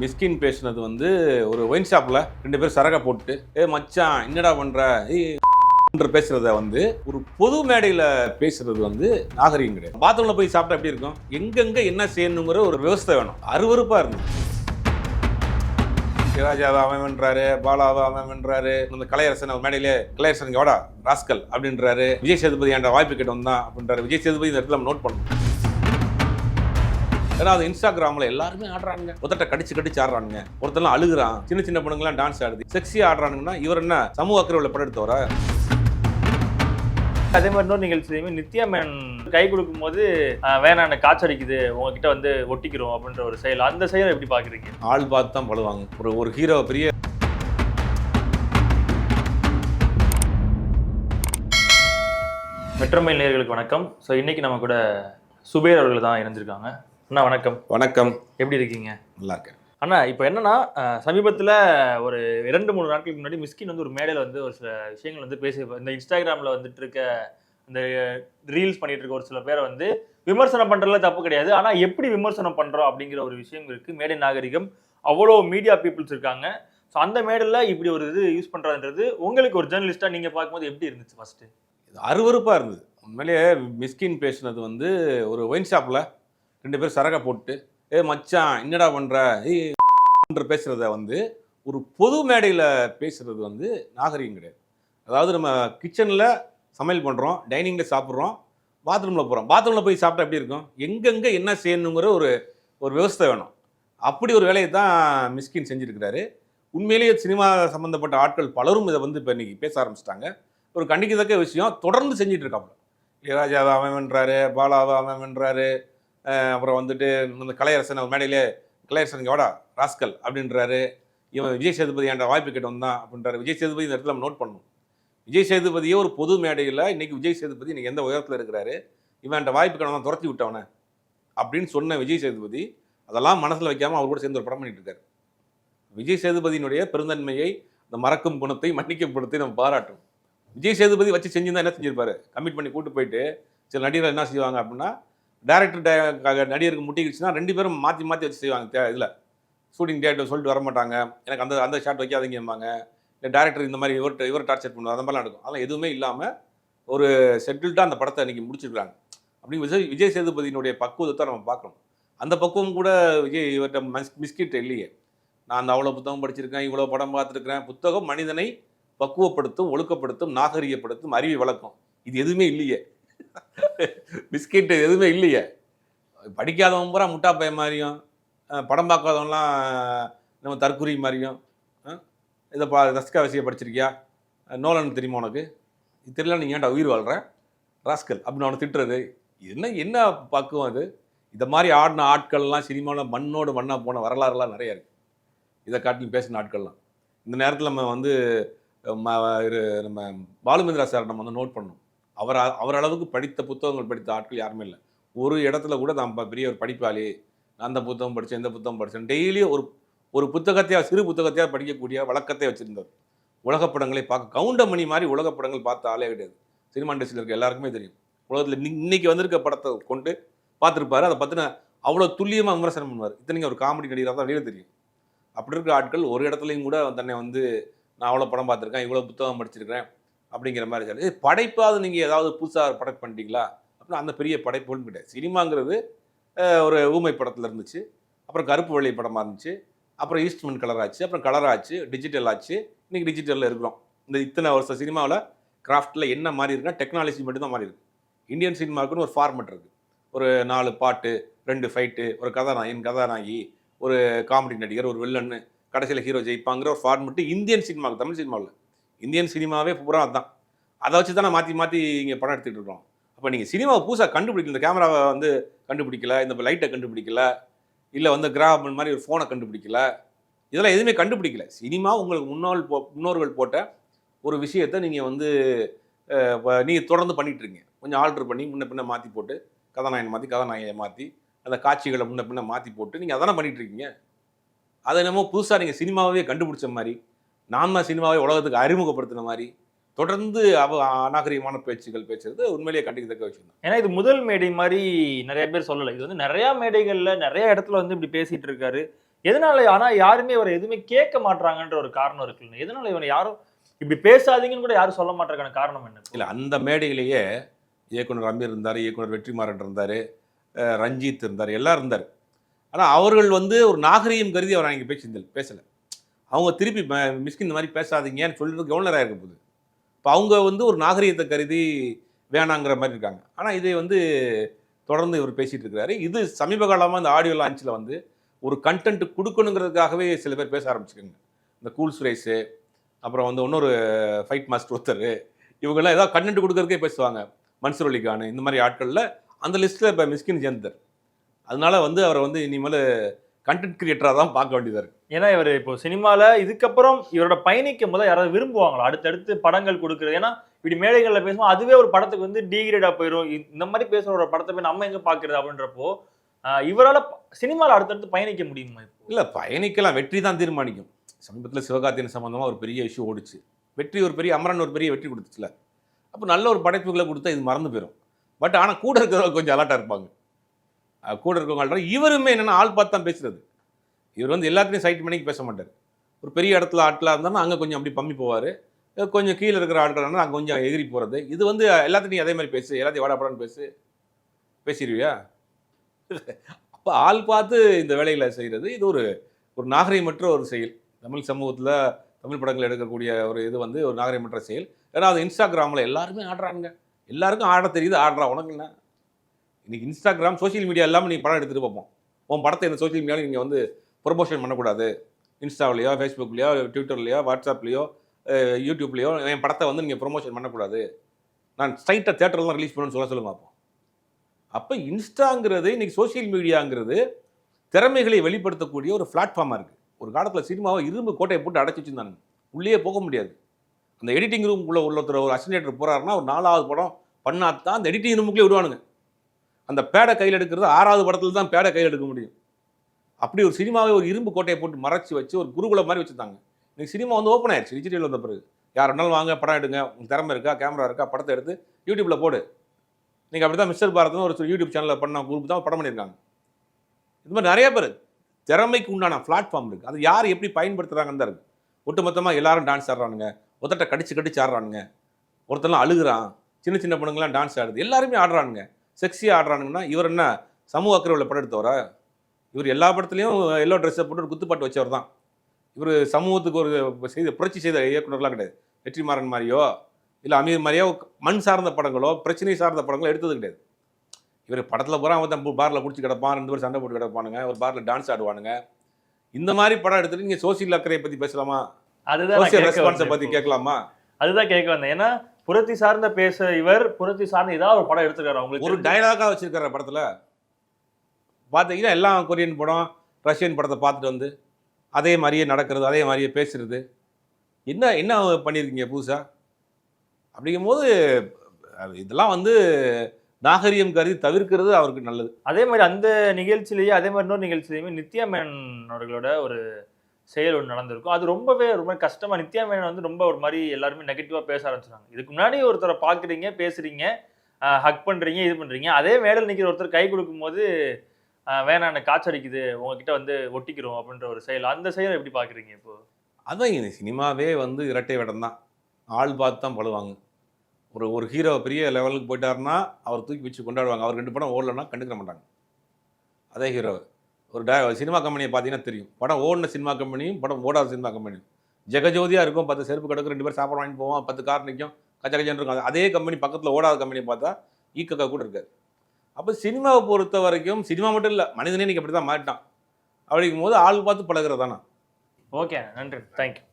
மிஸ்கின் பேசினது வந்து ஒரு ஒயின் ஷாப்ல ரெண்டு பேரும் சரகை போட்டு ஏ மச்சான் என்னடா பண்ற? என்று பேசுறத வந்து ஒரு பொது மேடையில் பேசுறது வந்து நாகரிகம் கிடையாது. பாத்ரூமில் போய் சாப்பிட்டா எப்படி இருக்கும்? எங்கெங்க என்ன செய்யணுங்கிற ஒரு விவசாய வேணும். அருவருப்பா இருந்துச்சு சிவராஜாவை அவன் வென்றாரு பாலாவை அவன் வென்றாரு. அந்த கலையரசன் அவர் மேடையிலே கலையரசன் வாடா ராஸ்கல் அப்படின்றாரு. விஜய் சேதுபதி என்ற வாய்ப்பு கிட்ட வந்தான் அப்படின்றாரு. விஜய் சேதுபதி இந்த இடத்துல நம்ம நோட் பண்ணணும். ஏன்னா அது இன்ஸ்டாகிராமில் எல்லாருமே ஆடுறாங்க ஒருத்தட்ட கடிச்சு கடிச்சு ஆடுறானுங்க. ஒருத்தெல்லாம் அழுகுறான். சின்ன சின்ன பொண்ணுங்களாம் டான்ஸ் ஆடுது. செக்ஸியாக ஆடுறானுங்கன்னா இவர் என்ன? சமூக அக்கறை உள்ள படம் எடுத்தவரா அதே மாதிரி இன்னொரு நிகழ்ச்சியுமே நித்யா மேன் கை கொடுக்கும் போது வேணாம் அடிக்குது உங்ககிட்ட வந்து ஒட்டிக்கிறோம் அப்படின்ற ஒரு செயல். அந்த செயலை எப்படி பாக்குறீங்க? ஆள் பார்த்து தான் பழுவாங்க ஒரு ஒரு ஹீரோ பெரிய மெட்ரோமைல் நேயர்களுக்கு வணக்கம். ஸோ இன்னைக்கு நம்ம கூட சுபேர் அவர்கள் தான் இணைஞ்சிருக்காங்க. அண்ணா வணக்கம். வணக்கம். எப்படி இருக்கீங்க? நல்லா இருக்கேன் அண்ணா இப்போ என்னன்னா சமீபத்துல ஒரு இரண்டு மூணு நாட்களுக்கு முன்னாடி மிஸ்கின் வந்து ஒரு மேடையில் வந்து ஒரு சில விஷயங்கள் வந்து பேசி இந்த இன்ஸ்டாகிராம்ல வந்துட்டு இருக்க இந்த ரீல்ஸ் பண்ணிட்டு இருக்க ஒரு சில பேரை வந்து விமர்சனம் பண்றதுல தப்பு கிடையாது. ஆனா எப்படி விமர்சனம் பண்றோம் அப்படிங்கிற ஒரு விஷயம் இருக்கு. மேடை நாகரிகம். அவ்வளோ மீடியா பீப்புள்ஸ் இருக்காங்க. ஸோ அந்த மேடையில் இப்படி ஒரு இது யூஸ் பண்றதுன்றது உங்களுக்கு ஒரு ஜேர்னலிஸ்டா நீங்க பார்க்கும்போது எப்படி இருந்துச்சு ஃபர்ஸ்ட் இது அருவருப்பா இருந்தது. உண்மையிலேயே மிஸ்கின் பேசினது வந்து ஒரு ஒயின் ஷாப்ல. ரெண்டு பேரும் சரகை போட்டு ஏ மச்சான் என்னடா பண்ணுற ஏய் பேசுகிறத வந்து ஒரு பொது மேடையில் பேசுகிறது வந்து நாகரிகம் கிடையாது. அதாவது நம்ம கிச்சனில் சமையல் பண்ணுறோம் டைனிங்கில் சாப்பிட்றோம் பாத்ரூமில் போகிறோம் பாத்ரூமில் போய் சாப்பிட்டா எப்படி இருக்கும்? எங்கெங்கே என்ன செய்யணுங்கிற ஒரு ஒரு விவசாய வேணும். அப்படி ஒரு வேலையை தான் மிஸ்கின் செஞ்சுருக்கிறாரு. உண்மையிலேயே சினிமா சம்மந்தப்பட்ட ஆட்கள் பலரும் இதை வந்து இப்போ இன்றைக்கி பேச ஆரம்பிச்சிட்டாங்க. ஒரு கண்டிக்கத்தக்க விஷயம் தொடர்ந்து செஞ்சுட்டு இருக்காப்புல. இளையராஜாவை அவன் வென்றாரு பாலாவை அவன் வென்றாரு அப்புறம் வந்துட்டு இந்த கலையரசன் அவர் மேடையிலே கலையரசன் இங்கே வாடா ராஸ்கல் அப்படின்றாரு. இவன் விஜய் சேதுபதி என்ற வாய்ப்பு கேட்டு வந்தான் அப்படின்றாரு. விஜய் சேதுபதி இந்த இடத்துல நம்ம நோட் பண்ணணும். விஜய் சேதுபதியே ஒரு பொது மேடையில் இன்னைக்கு விஜய் சேதுபதி இன்னைக்கு எந்த உயரத்தில் இருக்கிறாரு? இவன் என்ற வாய்ப்பு கேட்டு வந்தான் துரத்தி விட்டவனே அப்படின்னு சொன்ன விஜய் சேதுபதி அதெல்லாம் மனசில் வைக்காமல் அவர் கூட சேர்ந்து ஒரு படம் பண்ணிட்டு இருக்காரு. விஜய் சேதுபதியினுடைய பெருந்தன்மையை இந்த மறக்கும் குணத்தை மன்னிக்கும் குணத்தை நம்ம பாராட்டும் விஜய் சேதுபதி வச்சு செஞ்சிருந்தா என்ன செஞ்சிருப்பாரு? கமிட் பண்ணி கூட்டு போயிட்டு சில நடிகர்கள் என்ன செய்வாங்க அப்படின்னா டேரக்டர் நடிகருக்கு முட்டிக்கிடுச்சுன்னா ரெண்டு பேரும் மாற்றி மாற்றி வச்சு செய்வாங்க இதில். ஷூட்டிங் டேரக்டர் சொல்லிட்டு வர மாட்டாங்க எனக்கு அந்த அந்த ஷாட் வைக்காதீங்கம்பாங்க. இல்லை டேரக்டர் இந்த மாதிரி இவர் இவர் டார்ச்சர் பண்ணுவார். அந்த மாதிரிலாம் நடக்கும். அதெல்லாம் எதுவுமே இல்லாமல் ஒரு செட்டில்டாக அந்த படத்தை இன்றைக்கி முடிச்சிருக்காங்க. அப்படி விஜய் விஜய் சேதுபதியினுடைய பக்குவத்தை நம்ம பார்க்கணும். அந்த பக்குவம் கூட விஜய் இவர்கிட்ட மிஸ் மிஸ்கிட் இல்லையே. நான் அந்த அவ்வளோ புத்தகம் படிச்சிருக்கேன் இவ்வளோ படம் பார்த்துருக்கிறேன். புத்தகம் மனிதனை பக்குவப்படுத்தும் ஒழுக்கப்படுத்தும் நாகரிகப்படுத்தும் அறிவை வளர்க்கும். இது எதுவுமே இல்லையே. பிஸ்கெட்டு எதுவுமே இல்லையே. படிக்காதவன் பூரா முட்டா பையன் மாதிரியும் படம் பார்க்காதவன்லாம் நம்ம தற்குறி மாதிரியும் இதை பா ரஸ்காவசியை படிச்சிருக்கியா? நோலன் தெரியுமா உனக்கு? இது தெரியல நீ ஏன்டா உயிர் வாழ்கிற ராஸ்கல் அப்படின்னு அவனை திட்டுறது. என்ன என்ன பக்குவம் அது? இதை மாதிரி ஆடின ஆட்கள்லாம் சினிமாவில் மண்ணோடு மண்ணாக போன வரலாறுலாம் நிறைய இருக்குது இதை காட்டிலும் பேசின ஆட்கள்லாம். இந்த நேரத்தில் நம்ம வந்து நம்ம பாலுமேந்திரா சார் நம்ம வந்து நோட் பண்ணணும். அவர் அவர் அளவுக்கு படித்த புத்தகங்கள் படித்த ஆட்கள் யாருமே இல்லை. ஒரு இடத்துல கூட நான் பெரிய ஒரு படிப்பாளி நான் அந்த புத்தகம் படித்தேன் இந்த புத்தகம் படித்தேன். டெய்லி ஒரு ஒரு புத்தகத்தையா சிறு புத்தகத்தையாக படிக்கக்கூடிய வழக்கத்தை வச்சிருந்தார் உலகப்படங்களை பார்க்க கவுண்டமணி மாதிரி உலகப்படங்கள் பார்த்த ஆளே கிடையாது. சினிமா இண்டஸ்ட்ரியில் இருக்க எல்லாருக்குமே தெரியும். உலகத்தில் இன்னைக்கு வந்திருக்க படத்தை கொண்டு பார்த்துருப்பாரு. அதை பற்றின அவ்வளோ துல்லியமாக விமர்சனம் பண்ணுவார். இத்தனைக்கு ஒரு காமெடி நடிகராக தான் வெளியே தெரியும். அப்படி இருக்கிற ஆட்கள் ஒரு இடத்துலையும் கூட தன்னை வந்து நான் அவ்வளோ படம் பார்த்துருக்கேன் இவ்வளோ புத்தகம் படிச்சிருக்கிறேன் அப்படிங்கிற மாதிரி சொல்லி படைப்பாவது நீங்கள் ஏதாவது புதுசாக படைப்பு பண்ணிட்டீங்களா? அப்படின்னா அந்த பெரிய படைப்புன்னு கிடையாது. சினிமாங்கிறது ஒரு ஊமை படத்தில் இருந்துச்சு அப்புறம் கருப்பு வெள்ளை படமாக இருந்துச்சு அப்புறம் ஈஸ்ட்மெண்ட் கலர் ஆச்சு அப்புறம் கலர் ஆச்சு டிஜிட்டல் ஆச்சு இன்னைக்கு டிஜிட்டலில் இருக்கிறோம். இந்த இத்தனை வருஷம் சினிமாவில் கிராஃப்டில் என்ன மாறி இருக்குன்னா டெக்னாலஜி மட்டும்தான் மாறி இருக்குது இந்தியன் சினிமாவுக்குன்னு ஒரு ஃபார்மெட் இருக்குது ஒரு நாலு பாட்டு ரெண்டு ஃபைட்டு ஒரு கதாநாயகன் கதாநாயகி ஒரு காமெடி நடிகர் ஒரு வில்லன்னு கடைசியில் ஹீரோ ஜெயிப்பாங்கிற ஒரு ஃபார்மெட்டு இந்தியன் சினிமாவுக்கு தமிழ் சினிமாவில். இந்தியன் சினிமாவே பூரா அதுதான் அதை வச்சு தானே மாற்றி மாற்றி இங்கே படம் எடுத்துகிட்டு இருக்கோம். அப்போ நீங்கள் சினிமாவை புதுசாக கண்டுபிடிக்கல இந்த கேமராவை வந்து கண்டுபிடிக்கல இந்த லைட்டை கண்டுபிடிக்கல இல்லை வந்து கிராமன் மாதிரி ஒரு ஃபோனை கண்டுபிடிக்கல இதெல்லாம் எதுவுமே கண்டுபிடிக்கல. சினிமா உங்களுக்கு முன்னோல் போ முன்னோர்கள் போட்ட ஒரு விஷயத்தை நீங்கள் வந்து நீங்கள் தொடர்ந்து பண்ணிகிட்ருங்க இருக்கீங்க கொஞ்சம் ஆல்டர் பண்ணி முன்ன பின்ன மாற்றி போட்டு கதாநாயகன் மாற்றி கதாநாயகனை மாற்றி அந்த காட்சிகளை முன்ன பின்ன மாற்றி போட்டு நீங்கள் அதானே பண்ணிகிட்ருக்கீங்க இருக்கீங்க அதை என்னமோ புதுசாக நீங்கள் சினிமாவே கண்டுபிடிச்ச மாதிரி தான் சினிமாவை உலகத்துக்கு அறிமுகப்படுத்தின மாதிரி தொடர்ந்து அவ அநாகரிகமான பேச்சுகள் பேசுறது உண்மையிலேயே கண்டிக்கத்தக்க விஷயம் தான். ஏன்னா இது முதல் மேடை மாதிரி நிறைய பேர் சொல்லலை. இது வந்து நிறைய மேடைகள்ல நிறைய இடத்துல வந்து இப்படி பேசிட்டு இருக்காரு. எதனால ஆனா யாருமே இவரை எதுவுமே கேட்க மாட்றாங்கன்ற ஒரு காரணம் இருக்குல்ல எதனால இவனை யாரும் இப்படி பேசாதீங்கன்னு கூட யாரும் சொல்ல மாட்டாங்க காரணம் என்ன இல்லை அந்த மேடையிலேயே இயக்குனர் அமீர் இருந்தார் இயக்குனர் வெற்றிமாறன் இருந்தார் ரஞ்சித் இருந்தார் எல்லாரும் இருந்தார். ஆனால் அவர்கள் வந்து ஒரு நாகரீகம் கருதி அவர் அங்கே பேசி பேசலை. அவங்க திருப்பி ம- மிஸ்கின் இந்த மாதிரி பேசாதீங்கன்னு சொல்லிட்டு எவ்வளோ இருக்க போகுது. இப்போ அவங்க வந்து ஒரு நாகரீகத்தை கருதி வேணாங்கிற மாதிரி இருக்காங்க. ஆனால் இதை வந்து தொடர்ந்து இவர் பேசிகிட்டு இருக்கிறாரு. இது சமீப காலமாக இந்த ஆடியோ லான்ச்சில் வந்து ஒரு கண்டென்ட் கொடுக்கணுங்கிறதுக்காகவே சில பேர் பேச ஆரம்பிச்சுக்கோங்க. இந்த கூல் சுரேஷு அப்புறம் வந்து இன்னொரு ஃபைட் மாஸ்டர் ஒருத்தர் இவங்கெல்லாம் ஏதாவது கண்டென்ட் கொடுக்கறதுக்கே பேசுவாங்க. மன்சூர் அலிகான் இந்த மாதிரி ஆட்களில் அந்த லிஸ்ட்டில் இப்போ மிஸ்கின் சேர்ந்தார் அதனால வந்து அவரை வந்து இனிமேல் கண்டென்ட் கிரியேட்டராக தான் பார்க்க வேண்டியதாக இருக்குது ஏன்னா இவர் இப்போ சினிமால இதுக்கப்புறம் இவரோட பயணிக்கும் போது யாராவது விரும்புவாங்களா? அடுத்தடுத்து படங்கள் கொடுக்குறது. ஏன்னா இப்படி மேடைகள்ல பேசும்போது அதுவே ஒரு படத்துக்கு வந்து டீகிரேடா போயிடும் இந்த மாதிரி பேசுற ஒரு படத்தை போய் நம்ம எங்க பாக்குறது அப்படின்றப்போ இவரால சினிமால அடுத்தடுத்து பயணிக்க முடியுமா இல்லை பயணிக்கலாம். வெற்றி தான் தீர்மானிக்கும். சமீபத்தில் சிவகார்த்தியின் சம்மந்தமாக ஒரு பெரிய இஷ்யூ ஓடிச்சு. வெற்றி ஒரு பெரிய அமரன் ஒரு பெரிய வெற்றி கொடுத்துச்சுல. அப்போ நல்ல ஒரு படைப்புகளை கொடுத்தா இது மறந்து போயிடும் பட் ஆனால் கூட இருக்கிறவங்க கொஞ்சம் அலர்ட்டாக இருப்பாங்க. கூட இருக்கவங்கள்ட்ட இவருமே என்னென்னா ஆள் பார்த்து தான் பேசுறது. இவர் வந்து எல்லாத்தையும் சைட் பண்ணி பேச மாட்டார். ஒரு பெரிய இடத்துல ஆட்களாக இருந்தாலும் அங்கே கொஞ்சம் அப்படி பம்மி போவார். கொஞ்சம் கீழே இருக்கிற ஆட்கள் அங்கே கொஞ்சம் எகிரி போகிறது இது வந்து எல்லாத்தையும் அதே மாதிரி பேசு. எல்லாத்தையும் வாடாப்படான்னு பேசு. பேசிடுவியா அப்போ ஆள் பார்த்து இந்த வேலைகளை செய்கிறது இது ஒரு ஒரு நாகரிகமற்ற ஒரு செயல். தமிழ் சமூகத்தில் தமிழ் படங்கள் எடுக்கக்கூடிய ஒரு இது வந்து ஒரு நாகரிகமற்ற செயல். ஏன்னா அது இன்ஸ்டாகிராமில் எல்லாருமே ஆடுறாங்க எல்லாருக்கும் ஆட தெரியுது ஆடுறா. உனக்கு என்ன? இன்றைக்கி இன்ஸ்டாகிராம் சோஷியல் மீடியா இல்லாமல் நீங்கள் படம் எடுத்துகிட்டு பார்ப்போம் உன் படத்தை இந்த சோஷியல் மீடியாவில் நீங்கள் வந்து ப்ரொமோஷன் பண்ணக்கூடாது. இன்ஸ்டாவிலையோ ஃபேஸ்புக்லையோ ட்விட்டர்லையோ வாட்ஸ்அப்லையோ யூடியூப்லேயோ யூடியூப்லையோ என் படத்தை வந்து நீங்கள் ப்ரொமோஷன் பண்ணக்கூடாது. நான் ஸ்ட்ரைட்டாக தேட்டரில் தான் ரிலீஸ் பண்ணணும்னு சொல்ல சொல்லுங்க பார்ப்போம் அப்போ இன்ஸ்டாங்கிறது இன்றைக்கி சோஷியல் மீடியாங்கிறது திறமைகளை வெளிப்படுத்தக்கூடிய ஒரு பிளாட்ஃபார்மாக இருக்குது ஒரு காலத்தில் சினிமாவை இரும்பு கோட்டையை போட்டு அடைச்சி வச்சுருந்தாங்க. உள்ளே போக முடியாது. அந்த எடிட்டிங் ரூமுக்குள்ளே உள்ள ஒரு அசினேட்டர் போகிறாருன்னா ஒரு நாலாவது படம் பண்ணாதான் அந்த எடிட்டிங் ரூமுக்குள்ளே விடுவானுங்க. அந்த பேடை கையில் எடுக்கிறது ஆறாவது படத்தில் தான் பேடை கையில் எடுக்க முடியும். அப்படி ஒரு சினிமாவை ஒரு இரும்பு கோட்டையை போட்டு மறைச்சி வச்சு ஒரு குருகுலம் மாதிரி வச்சுருந்தாங்க. இன்னைக்கு சினிமா வந்து ஓப்பன் ஆயிடுச்சு. டிஜிட்டல் வந்த பிறகு. யார் வேணாலும் வாங்க படம் எடுங்க. உங்களுக்கு திறமை இருக்கா கேமரா இருக்கா படத்தை எடுத்து யூடியூப்பில் போடு. நீங்கள் அப்படி தான் மிஸ்டர் பாரத்னு ஒரு யூடியூப் சேனலில் பண்ண குரூப் தான் படம் பண்ணியிருக்காங்க. இது மாதிரி நிறைய பேர் திறமைக்கு உண்டான பிளாட்ஃபார்ம் இருக்குது அது யார் எப்படி பயன்படுத்துகிறாங்கன்னு தான் இருக்குது ஒட்டுமொத்தமாக எல்லாரும் டான்ஸ் ஆடுறானுங்க. ஒருத்தட்ட கடிச்சு கடிச்சு ஆடுறானுங்க. ஒருத்தர்லாம் அழுகுறான். சின்ன சின்ன பொண்ணுங்களாம் டான்ஸ் ஆடுது. எல்லாருமே ஆடுறானுங்க. செக்ஸியாக ஆடுறானுங்கன்னா இவர் என்ன சமூக அக்கறை உள்ள படம் எடுத்தவரா? இவர் எல்லா படத்துலையும் எல்லோ ட்ரெஸ்ஸை போட்டு ஒரு குத்துப்பாட்டு வச்சவர் தான். இவர் சமூகத்துக்கு ஒரு செய்த புரட்சி செய்த இயக்குனர்லாம் கிடையாது. வெற்றிமாறன் மாதிரியோ இல்லை அமீர் மாதிரியோ மண் சார்ந்த படங்களோ பிரச்சனை சார்ந்த படங்களோ எடுத்தது கிடையாது. இவர் படத்தில் பூரா அவன் தான் பாரில் பிடிச்சி கிடப்பான் ரெண்டு பேரும் சண்டை போட்டு கிடப்பானுங்க ஒரு பாரில் டான்ஸ் ஆடுவானுங்க. இந்த மாதிரி படம் எடுத்துட்டு நீங்கள் சோசியல் அக்கறையை பற்றி பேசலாமா? அதுதான் ரெஸ்பான்ஸை பற்றி. கேட்கலாமா? அதுதான் கேட்க வந்தேன். ஏன்னா புரட்சி சார்ந்த பேச இவர் புரட்சி சார்ந்த ஏதாவது ஒரு படம் எடுத்துக்காரு அவங்களுக்கு ஒரு டயலாகாக வச்சிருக்கிற படத்தில். பார்த்தீங்கன்னா எல்லாம் கொரியன் படம் ரஷ்யன் படத்தை பார்த்துட்டு வந்து அதே மாதிரியே நடக்கிறது அதே மாதிரியே பேசுறது. என்ன என்ன பண்ணியிருக்கீங்க புதுசாக அப்படிங்கும்போது இதெல்லாம் வந்து நாகரிகம் கருதி தவிர்க்கிறது அவருக்கு நல்லது. அதே மாதிரி அந்த நிகழ்ச்சியிலேயே அதே மாதிரி இன்னொரு நிகழ்ச்சியிலையுமே நித்யா மேனன் அவர்களோட ஒரு செயல் ஒன்று நடந்திருக்கும். அது ரொம்பவே ரொம்ப கஷ்டமாக நித்யா மேனன் வந்து ரொம்ப ஒரு மாதிரி எல்லாருமே நெகட்டிவாக பேச ஆரம்பிச்சிட்டாங்க இதுக்கு முன்னாடி ஒருத்தரை பார்க்குறீங்க பேசுகிறீங்க ஹக் பண்ணுறீங்க இது பண்ணுறீங்க அதே மேடல் நிற்கிற ஒருத்தர் கை கொடுக்கும்போது வேணாம் எனக்கு காய்ச்சடிக்குது உங்ககிட்ட வந்து ஒட்டிக்கிறோம் அப்படின்ற ஒரு செயல். அந்த செயலை எப்படி பார்க்குறீங்க இப்போ? அதான் இந்த சினிமாவே வந்து இரட்டை வேடம் தான். ஆள் பார்த்து தான் பழுவாங்க ஒரு ஒரு ஹீரோ பெரிய லெவலுக்கு போயிட்டாருன்னா அவர் தூக்கி வச்சு கொண்டாடுவாங்க. அவர் ரெண்டு படம் ஓடலன்னா கண்டுக்க மாட்டாங்க. அதே ஹீரோ ஒரு ட சினிமா கம்பெனியை பார்த்தீங்கன்னா தெரியும். படம் ஓடின சினிமா கம்பெனியும் படம் ஓடாத சினிமா கம்பெனியும் ஜெகஜோதியாக இருக்கும் பத்து செருப்பு கிடக்கும் ரெண்டு பேர் சாப்பாடு வாங்கிட்டு போவோம் பத்து கார் நிற்கும் கச்ச கச்சன் இருக்கும். அதே கம்பெனி பக்கத்தில் ஓடாத கம்பெனியை பார்த்தா ஈக்கக்கா கூட இருக்காது அப்போ சினிமாவை பொறுத்த வரைக்கும் சினிமா மட்டும் இல்லை மனிதனே நீங்கள் அப்படி தான் மாட்டான் அப்படிங்கும் போது ஆள் பார்த்து பழகிறது தானே ஓகே நன்றி தேங்க்யூ